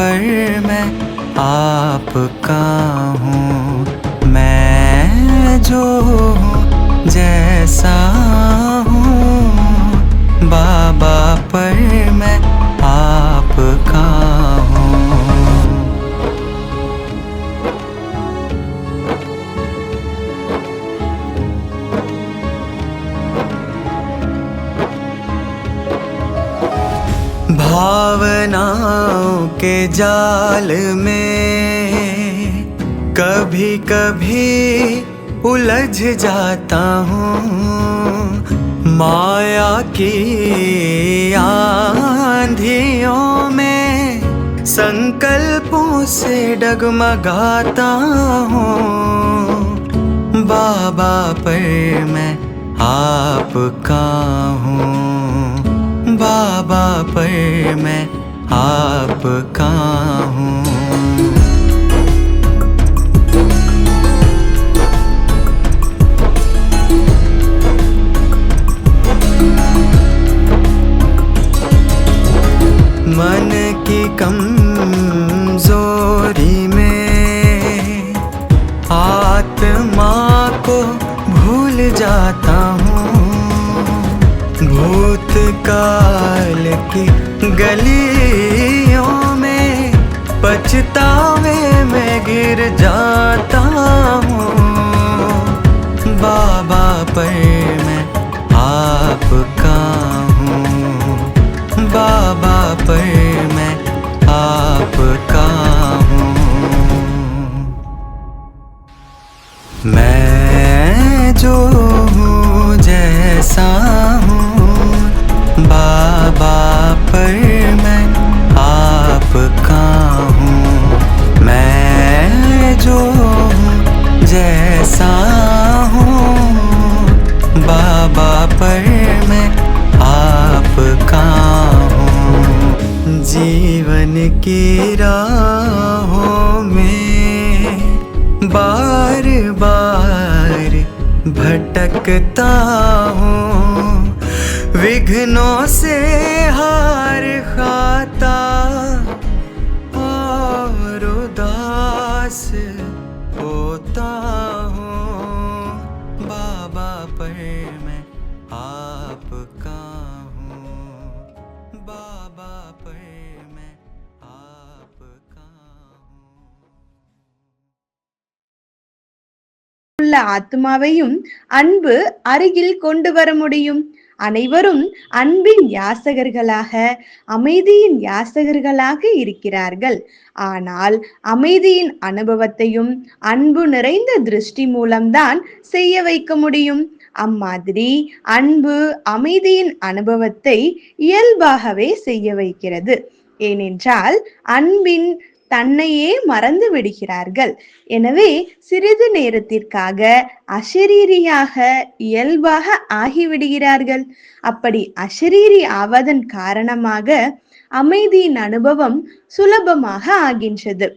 पर मैं आपका जाल में कभी कभी उलझ जाता हूँ। माया की आंधियों में संकल्पों से डगमगाता हूँ। बाबा पर मैं आपका हूँ। बाबा पर मैं आपका हूँ। मन की कमज़ोरी में आत्मा को भूल जाता भूतकाल की गलियों में पछतावे में गिर जाता हूँ। बाबा पर जैसा हूँ, बाबा पर मैं आपका हूँ। जीवन की राहों में बार बार भटकता हूँ। विघ्नों உள்ள ஆத்மாவையும் அன்பு அருகில் கொண்டு வர முடியும். அனைவரும் அன்பின் யாசகர்களாக அமைதியின் யாசகர்களாக இருக்கிறார்கள். ஆனால் அமைதியின் அனுபவத்தையும் அன்பு நிறைந்த திருஷ்டி மூலம்தான் செய்ய வைக்க முடியும். அம்மாதிரி அன்பு அமைதியின் அனுபவத்தை இயல்பாகவே செய்ய வைக்கிறது. ஏனென்றால் அன்பின் தன்னையே மறந்து விடுகிறார்கள். எனவே சிறிது நேரத்திற்காக அசரீரியாக இயல்பாக ஆகிவிடுகிறார்கள். அப்படி அசரீரி ஆவதன் காரணமாக அமைதியின் அனுபவம் சுலபமாக ஆகின்றது.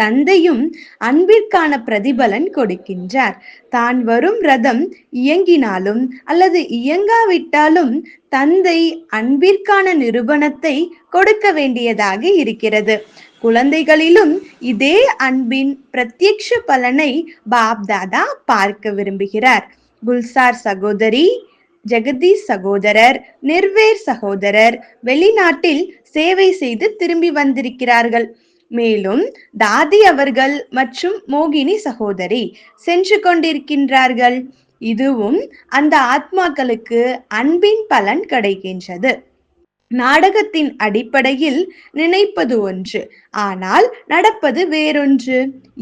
தந்தையும் அன்பிற்கான பிரதிபலன் கொடுக்கின்றார். தான் வரும் ரதம் இயங்கினாலும் அல்லது இயங்காவிட்டாலும் தந்தை அன்பிற்கான நிரூபணத்தை கொடுக்க வேண்டியதாக இருக்கிறது. குழந்தைகளிலும் இதே அன்பின் பிரத்யக்ஷ பலனை பாப்தாதா பார்க்க விரும்புகிறார். குல்சார் சகோதரி ஜெகதீஷ் சகோதரர் நிர்வேர் சகோதரர் வெளிநாட்டில் சேவை செய்து திரும்பி வந்திருக்கிறார்கள். மேலும் தாதி அவர்கள் மற்றும் மோகினி சகோதரி சென்று கொண்டிருக்கின்றார்கள். இதுவும் அந்த ஆத்மாக்களுக்கு அன்பின் பலன் கிடைக்கின்றது. நாடகத்தின் அடிப்படையில் நினைப்பது ஒன்று ஆனால் நடப்பது வேறொன்று.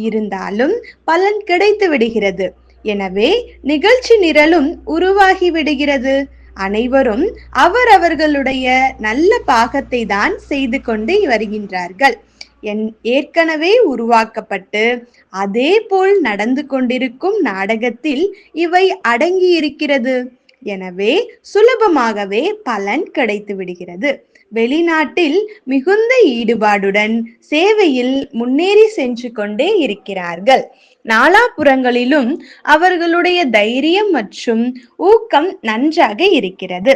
இருந்தாலும் பலன் கிடைத்து விடுகிறது. எனவே நிகழ்ச்சி நிரலும் உருவாகி விடுகிறது. அனைவரும் அவரவர்களுடைய நல்ல பாகத்தை தான் செய்து கொண்டு வருகின்றார்கள். என் ஏற்கனவே உருவாக்கப்பட்டு அதே போல் நடந்து கொண்டிருக்கும் நாடகத்தில் இவை அடங்கி இருக்கிறது எனவே சுலபமாகவே பலன் கிடைத்து விடுகிறது. வெளிநாட்டில் மிகுந்த ஈடுபாடுடன் சேவையில் முன்னேறி சென்று கொண்டே இருக்கிறார்கள். நாலாபுறங்களிலும் அவர்களுடைய தைரியம் மற்றும் ஊக்கம் நன்றாக இருக்கிறது.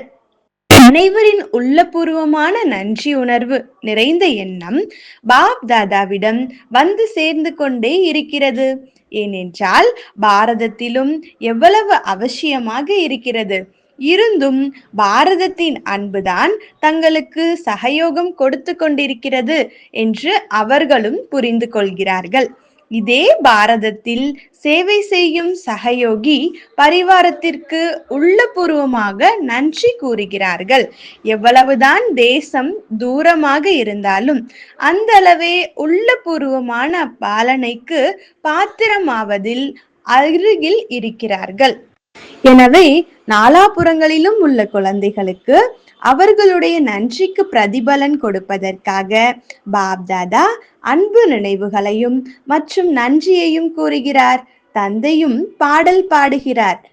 அனைவரின் உள்ளபூர்வமான நன்றி உணர்வு நிறைந்த எண்ணம் பாப் தாதாவிடம் வந்து சேர்ந்து கொண்டே இருக்கிறது. ஏனென்றால் பாரதத்திலும் எவ்வளவு அவசியமாக இருக்கிறது. இருந்தும் பாரதத்தின் அன்புதான் தங்களுக்கு சகயோகம் கொடுத்து கொண்டிருக்கிறது என்று அவர்களும் புரிந்து கொள்கிறார்கள். இதே பாரதத்தில் சேவை செய்யும் சகயோகி பரிவாரத்திற்கு உள்ளபூர்வமாக நன்றி கூறுகிறார்கள். எவ்வளவுதான் தேசம் தூரமாக இருந்தாலும் அந்த அளவே உள்ளபூர்வமான பாலனைக்கு பாத்திரமாவதில் அருகில் இருக்கிறார்கள். எனவே நாலாபுறங்களிலும் உள்ள குழந்தைகளுக்கு அவர்களுடைய நன்றிக்கு பிரதிபலன் கொடுப்பதற்காக பாப்தாதா அன்பு நினைவுகளையும் மற்றும் நன்றியையும் கூறுகிறார். தந்தையும் பாடல் பாடுகிறார்.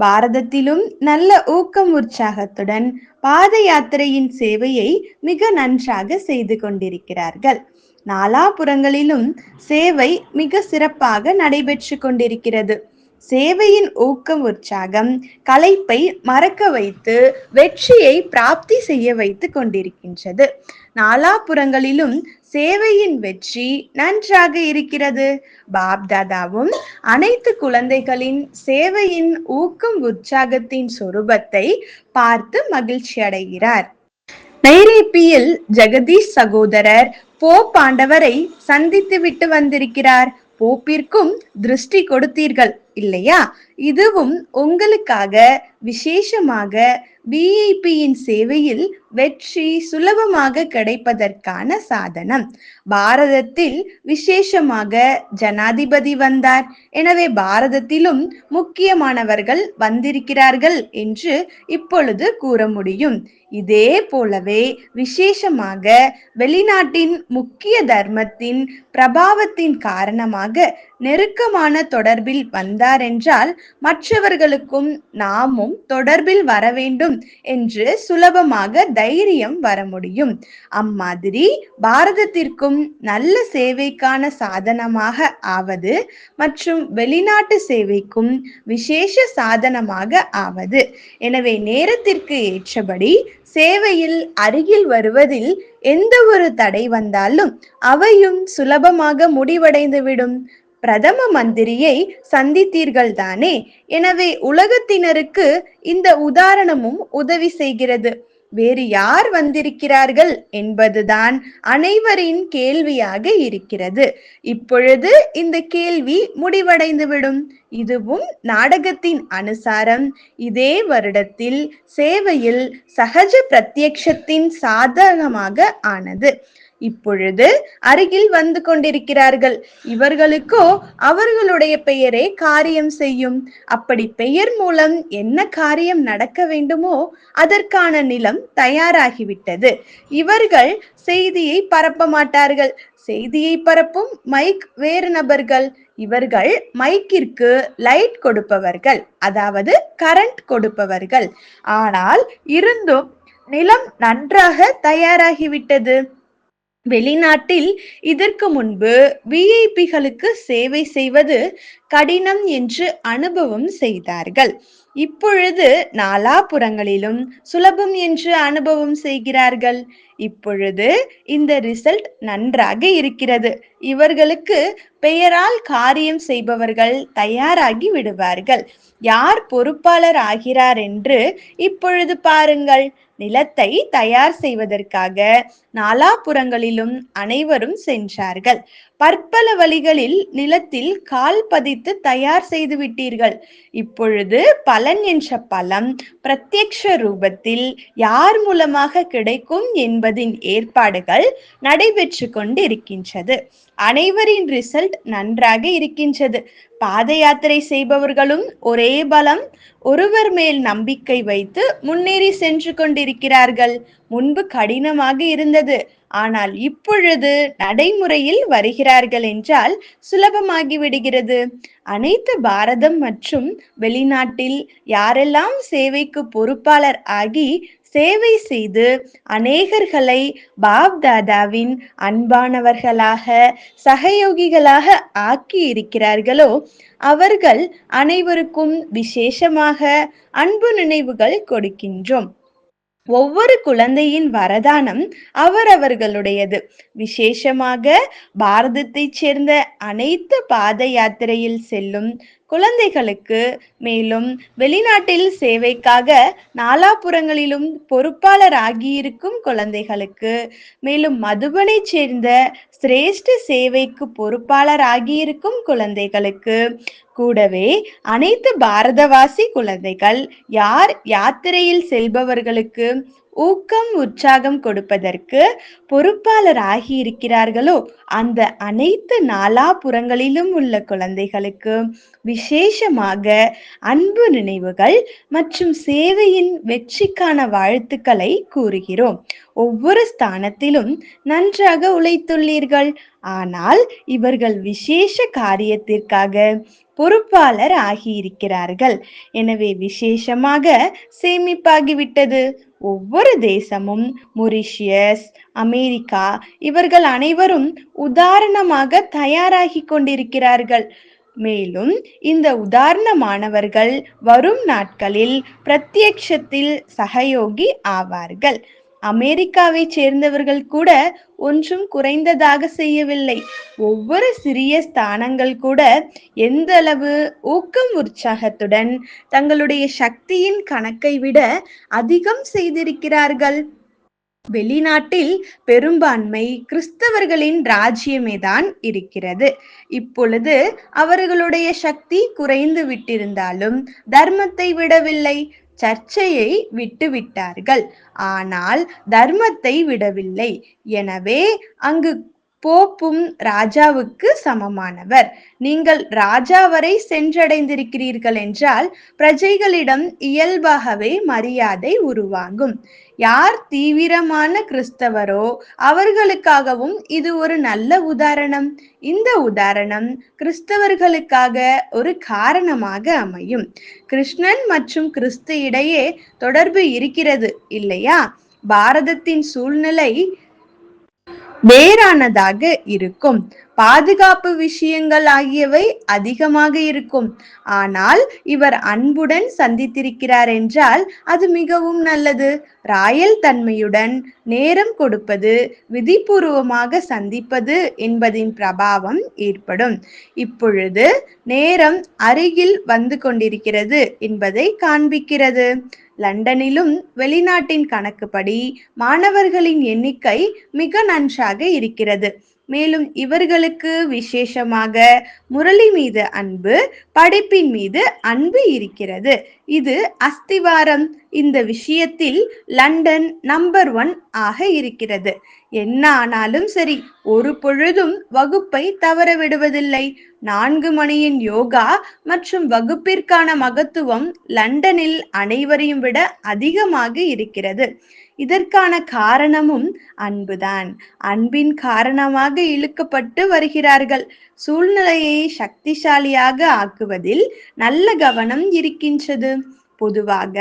பாரதத்திலும் நல்ல ஊக்கம் உற்சாகத்துடன் பாத யாத்திரையின் சேவையை மிக நன்றாக செய்து கொண்டிருக்கிறார்கள். நாலாபுறங்களிலும் சேவை மிக சிறப்பாக நடைபெற்று கொண்டிருக்கிறது. சேவையின் ஊக்கம் உற்சாகம் களைப்பை மறக்க வைத்து வெற்றியை பிராப்தி செய்ய வைத்து கொண்டிருக்கின்றது. நாலாபுறங்களிலும் சேவையின் வெற்றி நன்றாக இருக்கிறது. பாப்தாதாவும் அனைத்து குழந்தைகளின் சேவையின் ஊக்கம் உற்சாகத்தின் சொரூபத்தை பார்த்து மகிழ்ச்சி அடைகிறார். நைரேப்பியில் ஜெகதீஷ் சகோதரர் போப் ஆண்டவரை சந்தித்து விட்டு வந்திருக்கிறார். போப்பிற்கும் திருஷ்டி கொடுத்தீர்கள். இல்லையா? இதுவும் உங்களுக்காக விசேஷமாக விஐபியின் சேவையில் வெற்றி சுலபமாக கிடைப்பதற்கான சாதனம். பாரதத்தில் விசேஷமாக ஜனாதிபதி வந்தார். எனவே பாரதத்திலும் முக்கியமானவர்கள் வந்திருக்கிறார்கள் என்று இப்பொழுது கூற முடியும். இதே போலவே விசேஷமாக வெளிநாட்டின் முக்கிய தர்மத்தின் பிரபாவத்தின் காரணமாக நெருக்கமான தொடர்பில் வந்தார் என்றால் மற்றவர்களுக்கும் நாமும் தொடர்பில் வர வேண்டும் என்று சுலபமாக தைரியம் வர முடியும். அம்மாதிரி பாரதத்திற்கும் நல்ல சேவைக்கான சாதனமாக ஆவது மற்றும் வெளிநாட்டு சேவைக்கும் விசேஷ சாதனமாக ஆவது. எனவே நேரத்திற்கு ஏற்றபடி சேவையில் அருகில் வருவதில் எந்த ஒரு தடை வந்தாலும் அவையும் சுலபமாக முடிவடைந்துவிடும். பிரதம மந்திரியை சந்தித்தீர்கள் தானே எனவே உலகத்தினருக்கு இந்த உதாரணமும் உதவி செய்கிறது. வேறு யார் வந்திருக்கிறார்கள் என்பதுதான் அனைவரின் கேள்வியாக இருக்கிறது. இப்பொழுது இந்த கேள்வி முடிவடைந்துவிடும். இதுவும் நாடகத்தின் அனுசாரம். இதே வருடத்தில் சேவையில் சகஜ பிரத்யக்ஷத்தின் சாதகமாக ஆனது. இப்பொழுது அருகில் வந்து கொண்டிருக்கிறார்கள். இவர்களுக்கோ அவர்களுடைய பெயரே காரியம் செய்யும். அப்படி பெயர் மூலம் என்ன காரியம் நடக்க வேண்டுமோ அதற்கான நிலம் தயாராகிவிட்டது. இவர்கள் செய்தியை பரப்ப மாட்டார்கள். செய்தியை பரப்பும் மைக் வேறு நபர்கள். இவர்கள் மைக்கிற்கு லைட் கொடுப்பவர்கள். அதாவது கரண்ட் கொடுப்பவர்கள். ஆனால் இருந்தும் நிலம் நன்றாக தயாராகிவிட்டது. வெளிநாட்டில் இதற்கு முன்பு விஐபிகளுக்கு சேவை செய்வது கடினம் என்று அனுபவம் செய்தார்கள். இப்பொழுது நாலாபுறங்களிலும் சுலபம் என்று அனுபவம் செய்கிறார்கள். இப்பொழுது இந்த ரிசல்ட் நன்றாக இருக்கிறது. இவர்களுக்கு பெயரால் காரியம் செய்பவர்கள் தயாராகி விடுவார்கள். யார் பொறுப்பாளர் ஆகிறார் என்று இப்பொழுது பாருங்கள். நிலத்தை தயார் செய்வதற்காக நாலாபுறங்களிலும் அனைவரும் சென்றார்கள். பற்பல வழிகளில் நிலத்தில் கால் பதித்து தயார் செய்து விட்டீர்கள். இப்பொழுது பலன் என்ற பலம் பிரத்யக்ஷ ரூபத்தில் யார் மூலமாக கிடைக்கும் என்பதின் ஏற்பாடுகள் நடைபெற்று கொண்டு இருக்கின்றது அனைவரின் ரிசல்ட் நன்றாக இருக்கின்றது. பாத யாத்திரை செய்பவர்களும் ஒரே பலம் ஒருவர் மேல் நம்பிக்கை வைத்து முன்னேறி சென்று கொண்டிருக்கிறார்கள். முன்பு கடினமாக இருந்தது. ஆனால் இப்பொழுது நடைமுறையில் வருகிறார்கள் என்றால் சுலபமாகி விடுகிறது. அனைத்து பாரதம் மற்றும் வெளிநாட்டில் யாரெல்லாம் சேவைக்கு பொறுப்பாளர் ஆகி சேவை செய்து அநேகர்களை பாப் தாதாவின் அன்பானவர்களாக சகயோகிகளாக ஆக்கி இருக்கிறார்களோ அவர்கள் அனைவருக்கும் விசேஷமாக அன்பு நினைவுகள் கொடுக்கின்றோம். ஒவ்வொரு குழந்தையின் வரதானம் அவரவர்களுடையது. விசேஷமாக பாரதத்தைச் சேர்ந்த அனைத்து பாத யாத்திரையில் செல்லும் குழந்தைகளுக்கு மேலும் வெளிநாட்டில் சேவைக்காக நாலாபுறங்களிலும் பொறுப்பாளர் ஆகியிருக்கும் குழந்தைகளுக்கு மேலும் மதுபனை சேர்ந்த சிரேஷ்ட சேவைக்கு பொறுப்பாளர் ஆகியிருக்கும் குழந்தைகளுக்கு கூடவே அனைத்து பாரதவாசி குழந்தைகள் யார் யாத்திரையில் செல்பவர்களுக்கு ஊக்கம் உற்சாகம் கொடுப்பதற்கு பொறுப்பாளர் ஆகியிருக்கிறார்களோ அந்த அனைத்து நாலாபுறங்களிலும் உள்ள குழந்தைகளுக்கு விசேஷமாக அன்பு நினைவுகள் மற்றும் சேவையின் வெற்றிக்கான வாழ்த்துக்களை கூறுகிறோம். ஒவ்வொரு ஸ்தானத்திலும் நன்றாக உழைத்துள்ளீர்கள். ஆனால் இவர்கள் விசேஷ காரியத்திற்காக பொறுப்பாளர் ஆகியிருக்கிறார்கள். எனவே விசேஷமாக சேமிப்பாகிவிட்டது. ஒவ்வொரு தேசமும் மொரிஷியஸ் அமெரிக்கா இவர்கள் அனைவரும் உதாரணமாக தயாராகி கொண்டிருக்கிறார்கள். மேலும் இந்த உதாரணமானவர்கள் வரும் நாட்களில் பிரத்யக்ஷத்தில் சகயோகி ஆவார்கள். அமெரிக்காவை சேர்ந்தவர்கள் கூட ஒன்றும் குறைந்ததாக செய்யவில்லை. ஒவ்வொரு சிறிய ஸ்தானங்கள் கூட எந்த அளவு ஊக்கம் உற்சாகத்துடன் தங்களுடைய சக்தியின் கணக்கை விட அதிகம் செய்திருக்கிறார்கள். வெளிநாட்டில் பெரும்பான்மை கிறிஸ்தவர்களின் ராஜ்யமே தான் இருக்கிறது. இப்பொழுது அவர்களுடைய சக்தி குறைந்து விட்டிருந்தாலும் தர்மத்தை விடவில்லை. சர்ச்சையை விட்டுவிட்டார்கள். ஆனால் தர்மத்தை விடவில்லை. எனவே அங்கு போப்பும் ராஜாவுக்கு சமமானவர். நீங்கள் ராஜா வரை சென்றடைந்திருக்கிறீர்கள் என்றால் பிரஜைகளிடம் இயல்பாகவே மரியாதை உருவாகும். யார் தீவிரமான கிறிஸ்தவரோ அவர்களுக்காகவும் இது ஒரு நல்ல உதாரணம். இந்த உதாரணம் கிறிஸ்தவர்களுக்காக ஒரு காரணமாக அமையும். கிருஷ்ணன் மற்றும் கிறிஸ்து இடையே தொடர்பு இருக்கிறது இல்லையா? பாரதத்தின் சூழ்நிலை வேறானதாக இருக்கும். பாதுகாப்பு விஷயங்கள் ஆகியவை அதிகமாக இருக்கும். ஆனால் இவர் அன்புடன் சந்தித்திருக்கிறார் என்றால் அது மிகவும் நல்லது. ராயல் தன்மையுடன் நேரம் கொடுப்பது விதிபூர்வமாக சந்திப்பது என்பதின் பிரபாவம் ஏற்படும். இப்பொழுது நேரம் அருகில் வந்து கொண்டிருக்கிறது என்பதை காண்பிக்கிறது. லண்டனிலும் வெளிநாட்டின் கணக்குப்படி மாணவர்களின் எண்ணிக்கை மிக நன்றாக இருக்கிறது. மேலும் இவர்களுக்கு விசேஷமாக முரளி மீது அன்பு படைப்பின் மீது அன்பு இருக்கிறது. இது அஸ்திவாரம். இந்த விஷயத்தில் லண்டன் நம்பர் ஒன் ஆக இருக்கிறது. என்ன ஆனாலும் சரி ஒரு பொழுதும் வகுப்பை தவற விடுவதில்லை நான்கு மணியின் யோகா மற்றும் வகுப்பிற்கான மகத்துவம் லண்டனில் அனைவரையும் விட அதிகமாக இருக்கிறது. இதற்கான காரணமும் அன்புதான். அன்பின் காரணமாக இழுக்கப்பட்டு வருகிறார்கள். சூழ்நிலையை சக்திசாலியாக ஆக்குவதில் நல்ல கவனம் இருக்கின்றது. பொதுவாக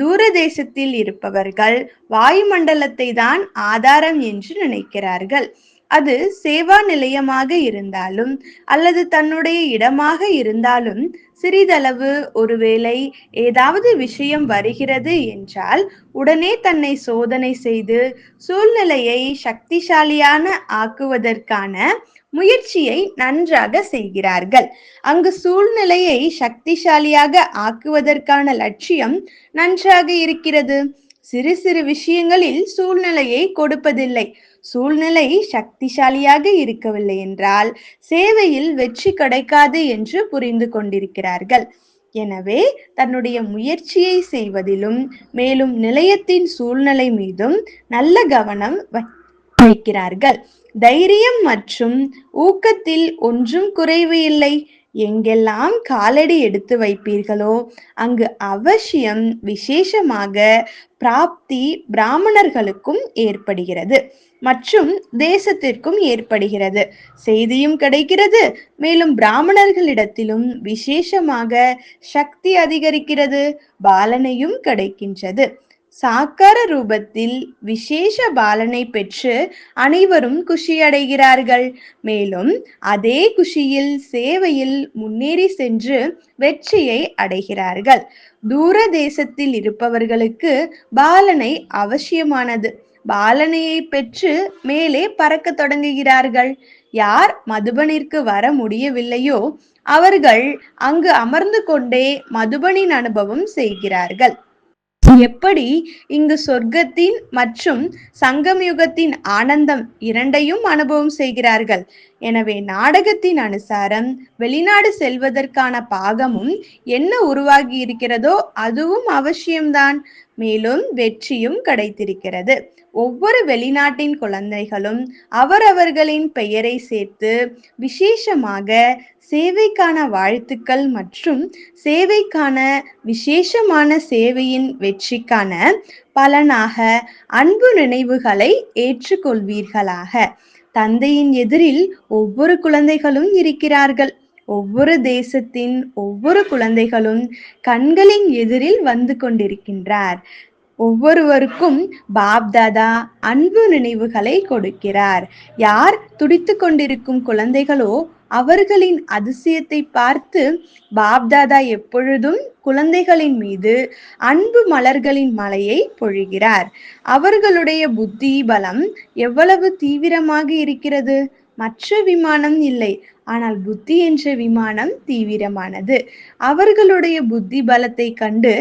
தூரதேசத்தில் இருப்பவர்கள் வாயுமண்டலத்தை தான் ஆதாரம் என்று நினைக்கிறார்கள். அது சேவா நிலையமாக இருந்தாலும் அல்லது தன்னுடைய இடமாக இருந்தாலும் சிறிதளவு ஒருவேளை ஏதாவது விஷயம் வருகிறது என்றால் உடனே தன்னை சோதனை செய்து சூழ்நிலையை சக்திசாலியான ஆக்குவதற்கான முயற்சியை நன்றாக செய்கிறார்கள். அங்கு சூழ்நிலையை சக்திசாலியாக ஆக்குவதற்கான லட்சியம் நன்றாக இருக்கிறது. சிறு சிறு விஷயங்களில் சூழ்நிலையை கொடுப்பதில்லை. சூழ்நிலை சக்திசாலியாக இருக்கவில்லை என்றால் சேவையில் வெற்றி கிடைக்காது என்று புரிந்து கொண்டிருக்கிறார்கள். எனவே தன்னுடைய முயற்சியை செய்வதிலும் மேலும் நிலையத்தின் சூழ்நிலை மீதும் நல்ல கவனம் வைக்கிறார்கள் தைரியம் மற்றும் ஊக்கத்தில் ஒன்றும் குறைவு இல்லை. எங்கெல்லாம் காலடி எடுத்து வைப்பீர்களோ அங்கு அவசியம் விசேஷமாக பிராப்தி பிராமணர்களுக்கும் ஏற்படுகிறது மற்றும் தேசத்திற்கும் ஏற்படுகிறது. செய்தியும் கிடைக்கிறது மேலும் பிராமணர்களிடத்திலும் விசேஷமாக சக்தி அதிகரிக்கிறது பாலனையும் கிடைக்கின்றது. சாக்கார ரூபத்தில் விசேஷ பாலனை பெற்று அனைவரும் குஷியடைகிறார்கள். மேலும் அதே குஷியில் சேவையில் முன்னேறி சென்று வெற்றியை அடைகிறார்கள். தூர தேசத்தில் இருப்பவர்களுக்கு பாலனை அவசியமானது. பாலனையை பெற்று மேலே பறக்க தொடங்குகிறார்கள். யார் மதுபனிற்கு வர முடியவில்லையோ அவர்கள் அங்கு அமர்ந்து கொண்டே மதுபனின் அனுபவம் செய்கிறார்கள். எப்படி இங்கு சொர்க்கத்தின் மற்றும் சங்கம் யுகத்தின் ஆனந்தம் இரண்டையும் அனுபவம் செய்கிறார்கள்? எனவே நாடகத்தின் அனுசாரம் வெளிநாடு செல்வதற்கான பாகமும் என்ன உருவாகி இருக்கிறதோ அதுவும் அவசியம்தான். மேலும் வெற்றியும் கிடைத்திருக்கிறது. ஒவ்வொரு வெளிநாட்டின் குழந்தைகளும் அவரவர்களின் பெயரை சேர்த்து விசேஷமாக சேவைக்கான வாழ்த்துக்கள் மற்றும் சேவைக்கான விசேஷமான சேவையின் வெற்றிக்கான பலனாக அன்பு நினைவுகளை ஏற்றுக்கொள்வீர்களாக. தந்தையின் எதிரில் ஒவ்வொரு குழந்தைகளும் இருக்கிறார்கள். ஒவ்வொரு தேசத்தின் ஒவ்வொரு குழந்தைகளும் கண்களின் எதிரில் வந்து கொண்டிருக்கின்றார். ஒவ்வொருவருக்கும் பாப்தாதா அன்பு நினைவுகளை கொடுக்கிறார். யார் துடித்து கொண்டிருக்கும் குழந்தைகளோ அவர்களின் அதிசயத்தை பார்த்து பாப்தாதா எப்பொழுதும் குழந்தைகளின் மீது அன்பு மலர்களின் மலையை பொழிகிறார். அவர்களுடைய புத்தி பலம் எவ்வளவு தீவிரமாக இருக்கிறது? மற்ற விமானம் இல்லை. ஆனால் புத்தி என்ற விமானம் தீவிரமானது. அவர்களுடைய புத்தி பலத்தை கண்டு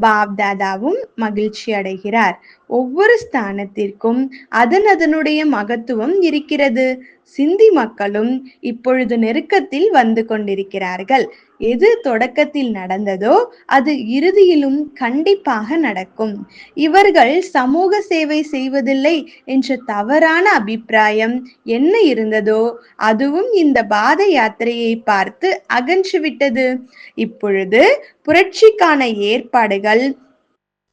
பாப்தாதாவும் மகிழ்ச்சி அடைகிறார். ஒவ்வொரு ஸ்தானத்திற்கும் அதன் அதனுடைய மகத்துவம் இருக்கிறது. சிந்தி மக்களும் இப்பொழுது நெருக்கத்தில் வந்து கொண்டிருக்கிறார்கள். எது தொடக்கத்தில் நடந்ததோ அது இறுதியிலும் கண்டிப்பாக நடக்கும். இவர்கள் சமூக சேவை செய்வதில்லை என்ற தவறான அபிப்பிராயம் என்ன இருந்ததோ அதுவும் இந்த பாத யாத்திரையை பார்த்து அகன்றுவிட்டது. இப்பொழுது புரட்சிக்கான ஏற்பாடுகள்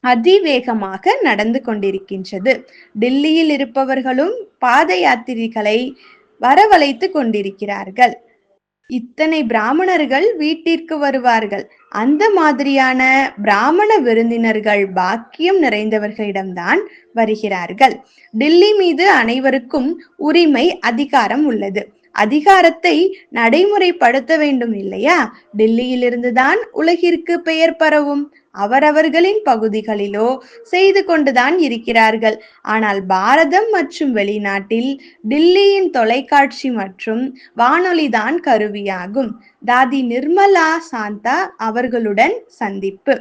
அதிவேகமாக நடந்து கொண்டிருக்கின்றது. டில்லியில் இருப்பவர்களும் பாத யாத்திரிகளை வரவழைத்து கொண்டிருக்கிறார்கள். இத்தனை பிராமணர்கள் வீட்டிற்கு வருவார்கள். அந்த மாதிரியான பிராமண விருந்தினர்கள் பாக்கியம் நிறைந்தவர்களிடம்தான் வருகிறார்கள். டில்லி மீது அனைவருக்கும் உரிமை அதிகாரம் உள்ளது. அதிகாரத்தை நடைமுறைப்படுத்த வேண்டும் இல்லையா? டில்லியிலிருந்துதான் உலகிற்கு பெயர் பரவும். அவரவர்களின் பகுதிகளிலோ செய்து கொண்டுதான் இருக்கிறார்கள். ஆனால் பாரதம் மற்றும் வெளிநாட்டில் டில்லியின் தொலைக்காட்சி மற்றும் வானொலிதான் கருவியாகும். தாதி நிர்மலா சாந்தா அவர்களுடன் சந்திப்பு.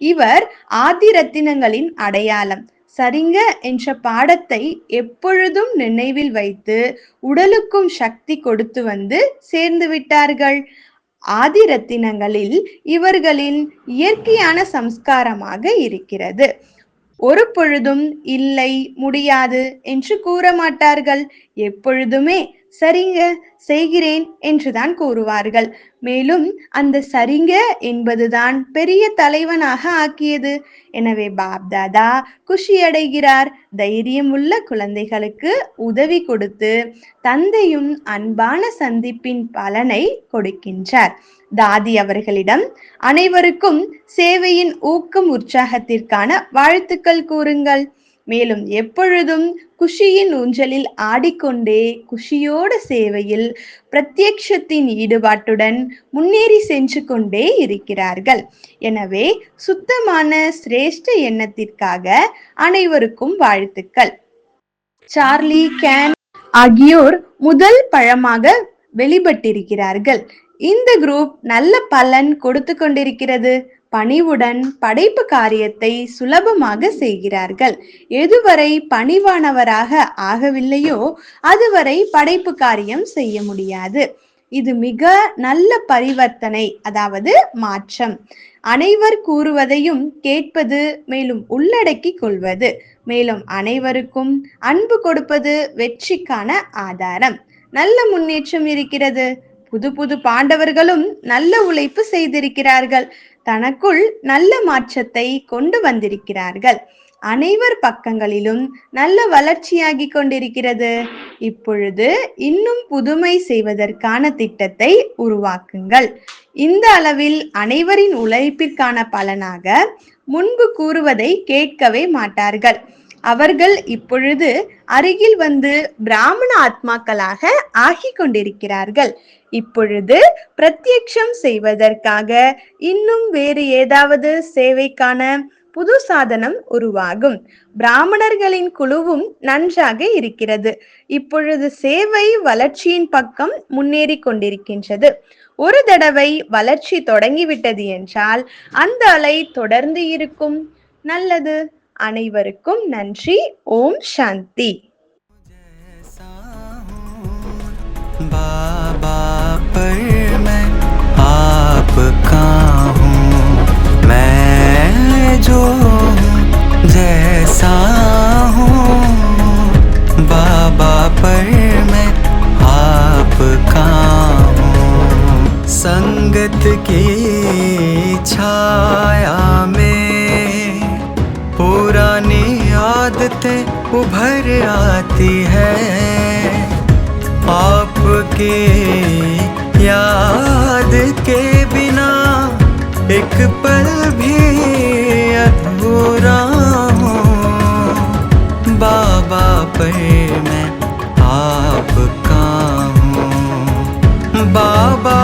இவர் ஆதி ரத்தினங்களின் அடையாளம். சரிங்க என்ற பாடத்தை எப்பொழுதும் நினைவில் வைத்து உடலுக்கும் சக்தி கொடுத்து வந்து சேர்ந்து விட்டார்கள். ஆதிரத்தினங்களில் இவர்களின் இயற்கையான சம்ஸ்காரமாக இருக்கிறது. ஒரு பொழுதும் இல்லை முடியாது என்று கூற மாட்டார்கள். எப்பொழுதுமே சரிங்க செய்கிறேன் என்றுதான் கூறுவார்கள். மேலும் அந்த சரிங்க என்பதுதான் பெரிய தலைவனாக ஆக்கியது. எனவே பாப்தாதா குஷியடைகிறார். தைரியம் உள்ள குழந்தைகளுக்கு உதவி கொடுத்து தந்தையும் அன்பான சந்திப்பின் பலனை கொடுக்கின்றார். தாதி அவர்களிடம் அனைவருக்கும் சேவையின் ஊக்கம் உற்சாகத்திற்கான வாழ்த்துக்கள் கூறுங்கள். மேலும் எப்பொழுதும் குஷியின் ஊஞ்சலில் ஆடிக்கொண்டே குஷியோட சேவையில் பிரத்யக்ஷத்தின் ஈடுபாட்டுடன் முன்னேறி சென்று கொண்டே இருக்கிறார்கள். எனவே சுத்தமான சிரேஷ்ட எண்ணத்திற்காக அனைவருக்கும் வாழ்த்துக்கள். சார்லி கேன் ஆகியோர் முதல் பழமாக வெளிப்பட்டிருக்கிறார்கள். இந்த குரூப் நல்ல பலன் கொடுத்து கொண்டிருக்கிறது. பணிவுடன் படைப்பு காரியத்தை சுலபமாக செய்கிறார்கள். எதுவரை பணிவானவராக ஆகவில்லையோ அதுவரை படைப்பு காரியம் செய்ய முடியாது. இது மிக நல்ல பரிவர்த்தனை அதாவது மாற்றம். அனைவர் கூறுவதையும் கேட்பது மேலும் உள்ளடக்கி கொள்வது. மேலும் அனைவருக்கும் அன்பு கொடுப்பது வெற்றிக்கான ஆதாரம். நல்ல முன்னேற்றம் இருக்கிறது. புது புது பாண்டவர்களும் நல்ல உழைப்பு செய்திருக்கிறார்கள். தனக்குள் நல்ல மாற்றத்தை கொண்டு வந்திருக்கிறார்கள். அனைவர் பக்கங்களிலும் நல்ல வளர்ச்சியாகி கொண்டிருக்கிறது. இப்பொழுது இன்னும் புதுமை செய்வதற்கான திட்டத்தை உருவாக்குங்கள். இந்த அளவில் அனைவரின் உழைப்பிற்கான பலனாக முன்பு கூறுவதை கேட்கவே மாட்டார்கள். அவர்கள் இப்பொழுது அருகில் வந்து பிராமண ஆத்மாக்களாக ஆகி கொண்டிருக்கிறார்கள். இப்பொழுது பிரத்யக்ஷம் செய்வதற்காக இன்னும் வேறு ஏதாவது சேவைக்கான புது சாதனம் உருவாகும். பிராமணர்களின் குழுவும் நன்றாக இருக்கிறது. இப்பொழுது சேவை வளர்ச்சியின் பக்கம் முன்னேறி கொண்டிருக்கின்றது. ஒரு தடவை வளர்ச்சி தொடங்கிவிட்டது என்றால் அந்த அலை தொடர்ந்து இருக்கும். நல்லது. அனைவருக்கும் நன்றி ஓம் சாந்தி जैसा हूँ बाबा पर मैं आपका हूँ मैं जो हूँ जैसा हूँ बाबा पर मैं आपका हूँ संगत की छाया में आदतें उभर आती है। आपके याद के बिना एक पल भी अधूरा हूँ। बाबा पर मैं आपका हूँ। बाबा